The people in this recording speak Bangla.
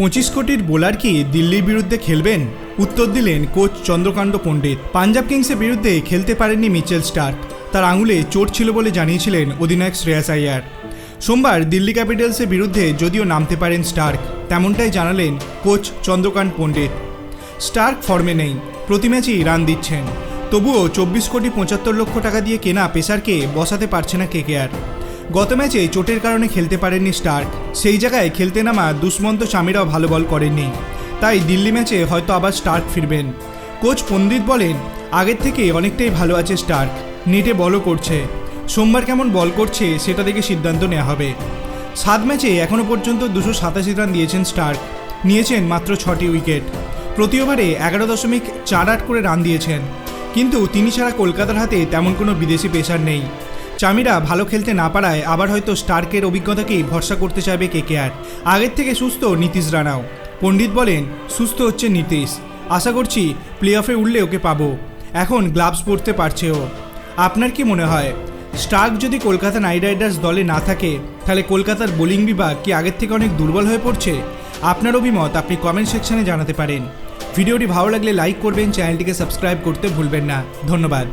পঁচিশ কোটির বোলার কি দিল্লির বিরুদ্ধে খেলবেন? উত্তর দিলেন কোচ চন্দ্রকান্ত পণ্ডিত। পাঞ্জাব কিংসের বিরুদ্ধে খেলতে পারেননি মিচেল স্টার্ক। তার আঙুলে চোট ছিল বলে জানিয়েছিলেন অধিনায়ক শ্রেয়াস আইয়ার সোমবার দিল্লি ক্যাপিটালসের বিরুদ্ধে যদিও নামতে পারেন স্টার্ক, তেমনটাই জানালেন কোচ চন্দ্রকান্ত পণ্ডিত। স্টার্ক ফর্মে নেই, প্রতি ম্যাচেই রান দিচ্ছেন। তবুও চব্বিশ কোটি পঁচাত্তর লক্ষ টাকা দিয়ে কেনা পেসারকে বসাতে পারছে না কেকেআর গত ম্যাচে চোটের কারণে খেলতে পারেননি স্টার্ক। সেই জায়গায় খেলতে নামা দুষ্মন্ত চামিরাও ভালো বল করেননি। তাই দিল্লি ম্যাচে হয়তো আবার স্টার্ক ফিরবেন। কোচ পণ্ডিত বলেন, আগের থেকে অনেকটাই ভালো আছে স্টার্ক। নেটে বলও করছে। সোমবার কেমন বল করছে সেটা দেখে সিদ্ধান্ত নেওয়া হবে। সাত ম্যাচে এখনও পর্যন্ত দুশো সাতাশি রান দিয়েছেন স্টার্ক। নিয়েছেন মাত্র ছটি উইকেট। প্রতি ওভারে এগারো দশমিক চার আট করে রান দিয়েছেন। কিন্তু তিনি ছাড়া কলকাতার হাতে তেমন কোনো বিদেশি পেসার নেই। চামিরা ভালো খেলতে না পারায় আবার হয়তো স্টার্কের অভিজ্ঞতাকেই ভরসা করতে চাইবে কেকেআর। আগের থেকে সুস্থ নীতিশ রানাও। পণ্ডিত বলেন, সুস্থ হচ্ছে নীতিশ। আশা করছি প্লে অফে উঠলে ওকে পাবো। এখন গ্লাভস পরতে পারছে ও। আপনার কি মনে হয়, স্টার্ক যদি কলকাতা নাইট রাইডার্স দলে না থাকে, তাহলে কলকাতার বোলিং বিভাগ কি আগের থেকে অনেক দুর্বল হয়ে পড়ছে? আপনার অভিমত আপনি কমেন্ট সেকশনে জানাতে পারেন। ভিডিওটি ভালো লাগলে লাইক করবেন, চ্যানেলটিকে সাবস্ক্রাইব করতে ভুলবেন না। ধন্যবাদ।